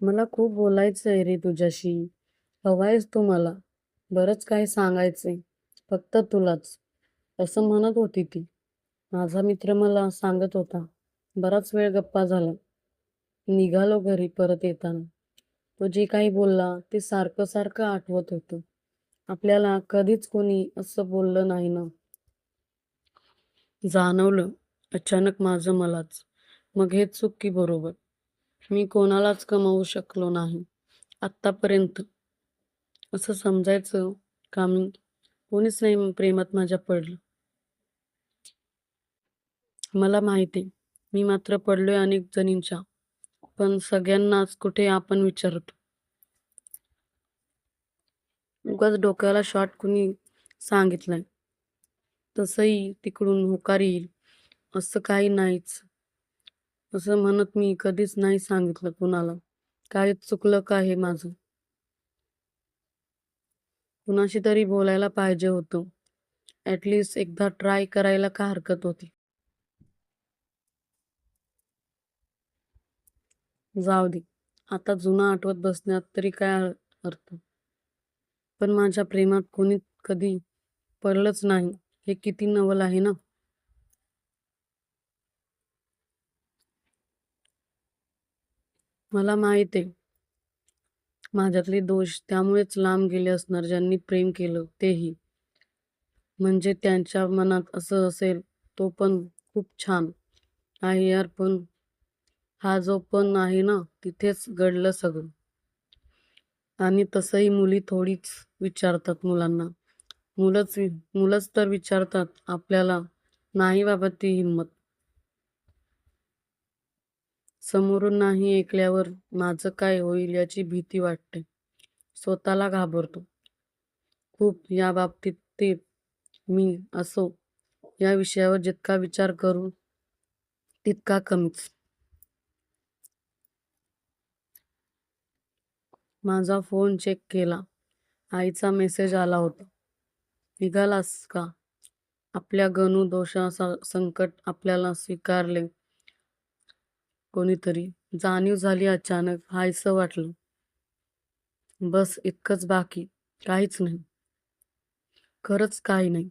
मला खूप बोलायचं आहे रे तुझ्याशी. हवायस तू मला. बरंच काही सांगायचंय. फक्त तुलाच. असं म्हणत होती ती. माझा मित्र मला सांगत होता. बराच वेळ गप्पा झाला निघालो घरी परत येताना. तो जे काही बोलला ते सारखं सारखं आठवत होतं. आपल्याला कधीच कोणी असं बोललं नाही ना. जाणवलं अचानक माझं मलाच. मग हेच चुकी बरोबर? मी कोणालाच कमावू शकलो नाही आत्तापर्यंत. असं समजायचं का मी? कोणीच नाही प्रेमात माझ्या पडलं. मला माहिती मी मात्र पडलोय अनेक जणींच्या. पण सगळ्यांनाच कुठे आपण विचारतो. उगाच डोक्याला शॉट कुणी सांगितलंय. तसंही तिकडून होकार येईल असं काही नाहीच. असं म्हणत मी कधीच नाही सांगितलं कुणाला. काय चुकलं का हे माझं? कुणाशी तरी बोलायला पाहिजे होतं. ऍटलीस्ट एकदा ट्राय करायला काय हरकत होती? जाऊ दे. आता जुनं आठवत बसण्यात तरी काय अर्थ? पण माझ्या प्रेमात कोणी कधी पडलंच नाही हे किती नवल आहे ना? मला माहीत आहे माझ्यातले दोष. त्यामुळेच लांब गेले असणार ज्यांनी प्रेम केलं तेही. म्हणजे त्यांच्या मनात असं असेल तो पण खूप छान आहे यार पण हा जो पण आहे ना तिथेच घडलं सगळं. आणि तसंही मुली थोडीच विचारतात मुलांना. मुलंच मुलंच तर विचारतात आपल्याला. नाही बाबा ती हिंमत. समोरून नाही ऐकल्यावर माझं काय होईल याची भीती वाटते. स्वतःला घाबरतो खूप या बाबतीत ते मी असो या विषयावर जितका विचार करू तितका कमीच. माझा फोन चेक केला. आईचा मेसेज आला होता. निघालास का? आपल्या गणू दोषाचा संकट आपल्याला स्वीकारले कोणीतरी. जाणीव झाली अचानक. हायसं वाटलं. बस इतकंच बाकी. काहीच नाही. खरंच काही नाही.